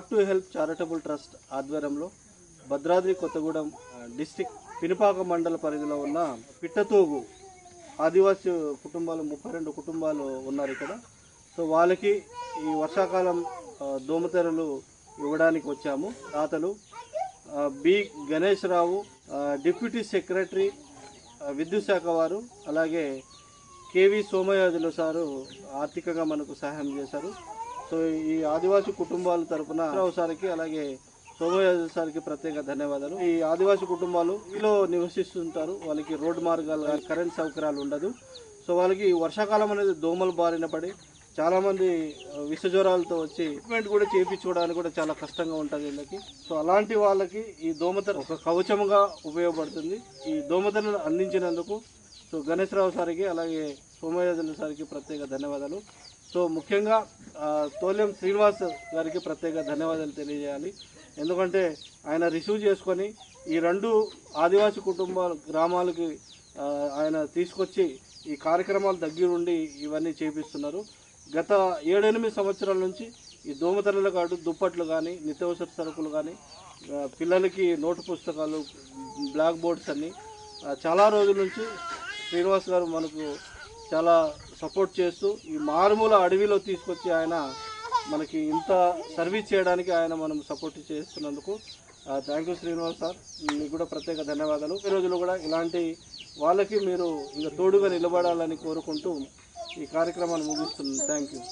To help charitable trust ఆధ్వర్యంలో Bhadradri Kothagudem district Pinapaka మండల పరిధిలో ఉన్న పిట్టతోగు ఆదివాసీ కుటుంబాలు ముప్పై రెండు కుటుంబాలు ఉన్నారు ఇక్కడ. సో వాళ్ళకి ఈ వర్షాకాలం దోమతెరలు ఇవ్వడానికి వచ్చాము. తాతలు B. Ganesh Rao deputy secretary విద్యుత్ శాఖ వారు అలాగే కేవి సోమయాజులు సారు ఆర్థికంగా మనకు సహాయం చేశారు. సో ఈ ఆదివాసీ కుటుంబాల తరపున రావు సార్కి అలాగే శోభయాజు సార్కి ప్రత్యేక ధన్యవాదాలు. ఈ ఆదివాసీ కుటుంబాలు వీలో నివసిస్తుంటారు. వాళ్ళకి రోడ్డు మార్గాలు కానీ కరెంట్ సౌకర్యాలు ఉండదు. సో వాళ్ళకి ఈ వర్షాకాలం అనేది దోమలు బారిన పడి చాలామంది విషజ్వరాలతో విష జ్వరాలతో వచ్చి ట్రీట్మెంట్ కూడా చేయించుకోవడానికి కూడా చాలా కష్టంగా ఉంటుంది వీళ్ళకి. సో అలాంటి వాళ్ళకి ఈ దోమతెర ఒక కవచముగా ఉపయోగపడుతుంది. ఈ దోమతెరను అందించినందుకు సో గణేష్ రావు సార్కి అలాగే సోమయాజుల సార్కి ప్రత్యేక ధన్యవాదాలు. సో ముఖ్యంగా తోలెం శ్రీనివాస్ గారికి ప్రత్యేక ధన్యవాదాలు తెలియజేయాలి. ఎందుకంటే ఆయన రిసీవ్ చేసుకొని ఈ రెండు ఆదివాసీ కుటుంబాల గ్రామాలకి ఆయన తీసుకొచ్చి ఈ కార్యక్రమాలు దగ్గరుండి ఇవన్నీ చేపిస్తున్నారు. గత ఏడెనిమిది సంవత్సరాల నుంచి ఈ దోమతెరలు కాదు దుప్పట్లు కానీ నిత్యావసర సరుకులు కానీ పిల్లలకి నోటు పుస్తకాలు బ్లాక్ బోర్డ్స్ అన్నీ చాలా రోజుల నుంచి శ్రీనివాస్ గారు మనకు చాలా సపోర్ట్ చేస్తూ ఈ మారుమూల అడవిలో తీసుకొచ్చి ఆయన మనకి ఇంత సర్వీస్ చేయడానికి ఆయన మనం సపోర్ట్ చేస్తున్నందుకు థ్యాంక్ యూ శ్రీనివాస్ సార్. మీకు కూడా ప్రత్యేక ధన్యవాదాలు. ఈ రోజుల్లో కూడా ఇలాంటి వాళ్ళకి మీరు ఇంకా తోడుగా నిలబడాలని కోరుకుంటూ ఈ కార్యక్రమాన్ని ముగిస్తున్నాను. Thank you.